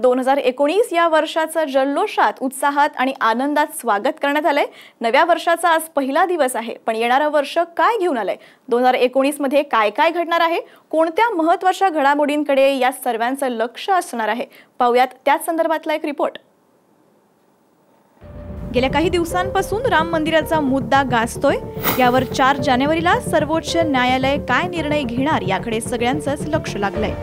दोन हजार एकोणीस या वर्षाचं जल्लोषात उत्साहात आणि आनंदात स्वागत करण्यात आलंय. नव्या वर्षाचा आज पहिला दिवस आहे पण येणारं वर्ष काय घेऊन आलंय? दोन हजार एकोणीसमध्ये काय काय घडणार आहे? कोणत्या महत्त्वाच्या घडामोडींकडे या सर्वांचं लक्ष असणार आहे? पाहुयात त्याच संदर्भातला एक रिपोर्ट. गेल्या काही दिवसांपासून राम मंदिराचा मुद्दा गाजतोय. यावर चार जानेवारीला सर्वोच्च न्यायालय काय निर्णय घेणार याकडे सगळ्यांचंच लक्ष लागलंय.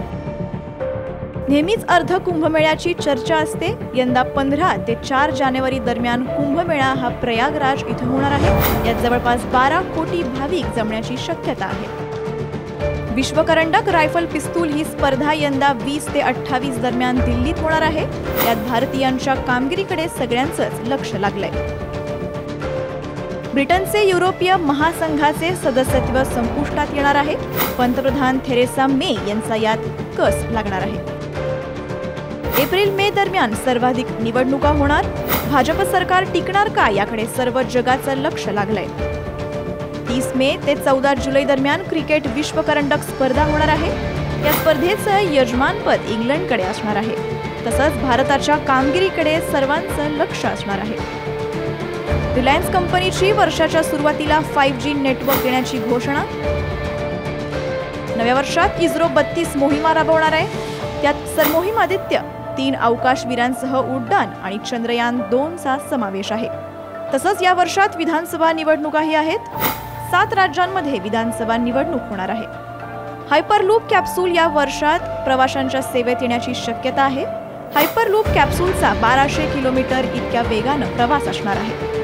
नेहमीच अर्ध कुंभमेळ्याची चर्चा असते. यंदा पंधरा ते चार जानेवारी दरम्यान कुंभमेळा हा प्रयागराज इथं होणार आहे. यात जवळपास बारा कोटी भाविक जमण्याची शक्यता आहे. विश्वकरंडक रायफल पिस्तूल ही स्पर्धा यंदा वीस ते अठ्ठावीस दरम्यान दिल्लीत होणार आहे. यात भारतीयांच्या कामगिरीकडे सगळ्यांचंच लक्ष लागलंय. ब्रिटनचे युरोपीय महासंघाचे सदस्यत्व संपुष्टात येणार आहे. पंतप्रधान थेरेसा मे यांचा यात कस लागणार आहे. एप्रिल मे दरम्यान सर्वाधिक निवडणुका होणार? भाजप सरकार टिकणार का? याकडे सर्व जगाचं लक्ष लागलंय. तीस मे ते चौदा जुलै दरम्यान क्रिकेट विश्वकरंडक स्पर्धा होणार आहे. या स्पर्धेचं यजमानपद इंग्लंडकडे असणार आहे. तसंच भारताच्या कामगिरीकडे सर्वांचं लक्ष असणार आहे. रिलायन्स कंपनीची वर्षाच्या सुरुवातीला फाईव्ह जी नेटवर्क देण्याची घोषणा. नव्या वर्षात इस्रो बत्तीस मोहिमा राबवणार आहे. त्यात सरमोहिमादित्य तीन अवकाशवीरांसह उड्डाण आणि चंद्रयान दोनचा समावेश आहे. तसंच या वर्षात विधानसभा निवडणुकाही आहेत. सात राज्यांमध्ये विधानसभा निवडणूक होणार आहे. हायपरलूप कॅप्सूल या वर्षात प्रवाशांच्या सेवेत येण्याची शक्यता आहे. हायपरलूप कॅप्सूलचा बाराशे किलोमीटर इतक्या वेगानं प्रवास असणार आहे.